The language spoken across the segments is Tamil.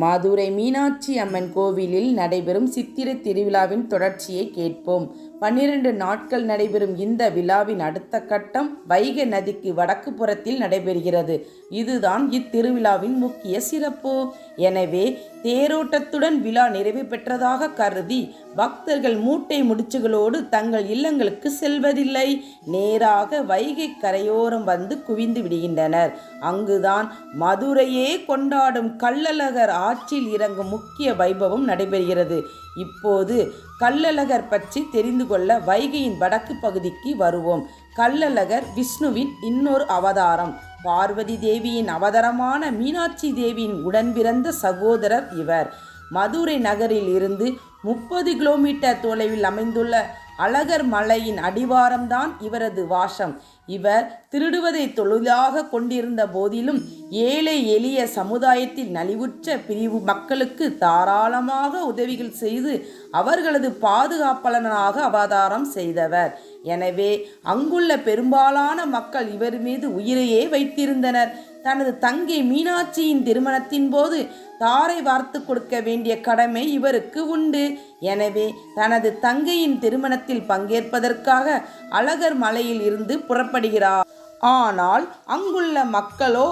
மாதுரை மீனாட்சி அம்மன் கோவிலில் நடைபெறும் சித்திரை திருவிழாவின் தொடர்ச்சியை கேட்போம். பன்னிரண்டு நாட்கள் நடைபெறும் இந்த விழாவின் அடுத்த கட்டம் வைகை நதிக்கு வடக்கு புறத்தில் நடைபெறுகிறது. இதுதான் இத்திருவிழாவின் முக்கிய சிறப்பு. எனவே தேரோட்டத்துடன் விழா நிறைவு பெற்றதாக கருதி பக்தர்கள் மூட்டை முடிச்சுகளோடு தங்கள் இல்லங்களுக்கு செல்வதில்லை. நேராக வைகை கரையோரம் வந்து குவிந்து விடுகின்றனர். அங்குதான் மதுரையே கொண்டாடும் கள்ளழகர் ஆற்றில் இறங்கும் முக்கிய வைபவம் நடைபெறுகிறது. இப்போது கல்லழகர் பற்றி தெரிந்து கொள்ள வைகையின் வடக்கு பகுதிக்கு வருவோம். கல்லழகர் விஷ்ணுவின் இன்னொரு அவதாரம். பார்வதி தேவியின் அவதாரமான மீனாட்சி தேவியின் உடன் பிறந்த சகோதரர் இவர். மதுரை நகரில் இருந்து முப்பது கிலோமீட்டர் தொலைவில் அமைந்துள்ள அழகர் மலையின் அடிவாரம்தான் இவரது வாசம். இவர் திருடுவதை தொழிலாக கொண்டிருந்த போதிலும் ஏழை எளிய சமுதாயத்தில் நலிவுற்ற பிரிவு மக்களுக்கு தாராளமாக உதவிகள் செய்து அவர்களது பாதுகாப்பாளனாக அவதாரம் செய்தவர். எனவே அங்குள்ள பெரும்பாலான மக்கள் இவர் மீது உயிரையே வைத்திருந்தனர். தனது தங்கை மீனாட்சியின் திருமணத்தின் போது தாரை வார்த்து கொடுக்க வேண்டிய கடமை இவருக்கு உண்டு. எனவே தனது தங்கையின் திருமணத்தில் பங்கேற்பதற்காக அழகர் மலையில் இருந்து புறப்படுகிறார். ஆனால் அங்குள்ள மக்களோ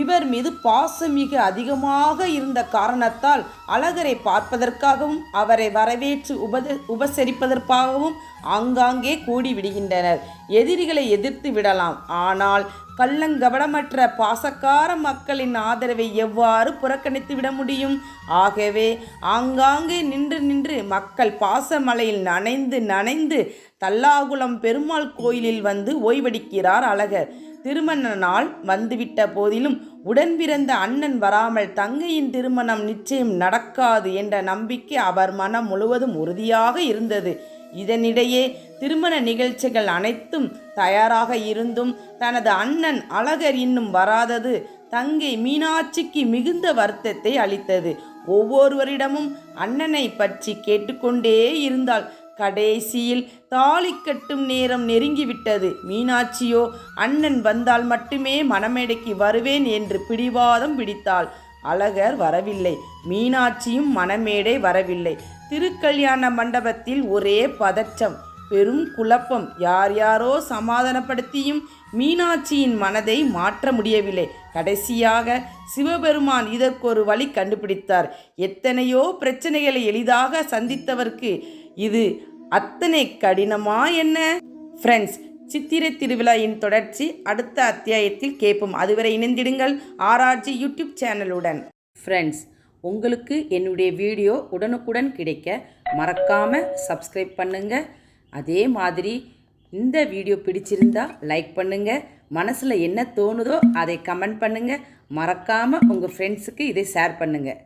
இவர் மீது பாசம் மிக அதிகமாக இருந்த காரணத்தால் அழகரை பார்ப்பதற்காகவும் அவரை வரவேற்று உபத உபசரிப்பதற்காகவும் ஆங்காங்கே கூடிவிடுகின்றனர். எதிரிகளை எதிர்த்து விடலாம். ஆனால் கள்ளங்கவடமற்ற பாசக்கார மக்களின் ஆதரவை எவ்வாறு புறக்கணித்து விட முடியும்? ஆகவே ஆங்காங்கே நின்று நின்று மக்கள் பாசமலையில் நனைந்து நனைந்து தல்லாகுளம் பெருமாள் கோயிலில் வந்து ஓய்வெடுக்கிறார் அழகர். திருமண நாள் வந்துவிட்ட போதிலும் உடன் பிறந்த அண்ணன் வராமல் தங்கையின் திருமணம் நிச்சயம் நடக்காது என்ற நம்பிக்கை அவர் மனம் முழுவதும் உறுதியாக இருந்தது. இதனிடையே திருமண நிகழ்ச்சிகள் அனைத்தும் தயாராக இருந்தும் தனது அண்ணன் அழகர் இன்னும் வராதது தங்கை மீனாட்சிக்கு மிகுந்த வருத்தத்தை அளித்தது. ஒவ்வொருவரிடமும் அண்ணனை பற்றி கேட்டுக்கொண்டே இருந்தாள். கடைசியில் தாலி கட்டும் நேரம் நெருங்கிவிட்டது. மீனாட்சியோ அண்ணன் வந்தால் மட்டுமே மணமேடைக்கு வருவேன் என்று பிடிவாதம் பிடித்தாள். அழகர் வரவில்லை. மீனாட்சியும் மணமேடை வரவில்லை. திருக்கல்யாண மண்டபத்தில் ஒரே பதற்றம். பெரும் குழப்பம். யார் யாரோ சமாதானப்படுத்தியும் மீனாட்சியின் மனதை மாற்ற முடியவில்லை. கடைசியாக சிவபெருமான் இதற்கொரு வழி கண்டுபிடித்தார். எத்தனையோ பிரச்சனைகளை எளிதாக சந்தித்தவர்க்கு இது அத்தனை கடினமா என்ன? ஃப்ரெண்ட்ஸ் சித்திரை திருவிழாயின் தொடர்ச்சி அடுத்த அத்தியாயத்தில் கேட்போம். அதுவரை இணைந்திடுங்கள். ஆர்ஆர்ஜி யூடியூப் சேனலுடன். ஃப்ரெண்ட்ஸ் உங்களுக்கு என்னுடைய வீடியோ உடனுக்குடன் கிடைக்க மறக்காமல் சப்ஸ்கிரைப் பண்ணுங்கள் அதே மாதிரி இந்த வீடியோ பிடிச்சிருந்தா லைக் பண்ணுங்கள் மனசில் என்ன தோணுதோ அதை கமெண்ட் பண்ணுங்கள் மறக்காமல் உங்கள் ஃப்ரெண்ட்ஸுக்கு இதை ஷேர் பண்ணுங்கள்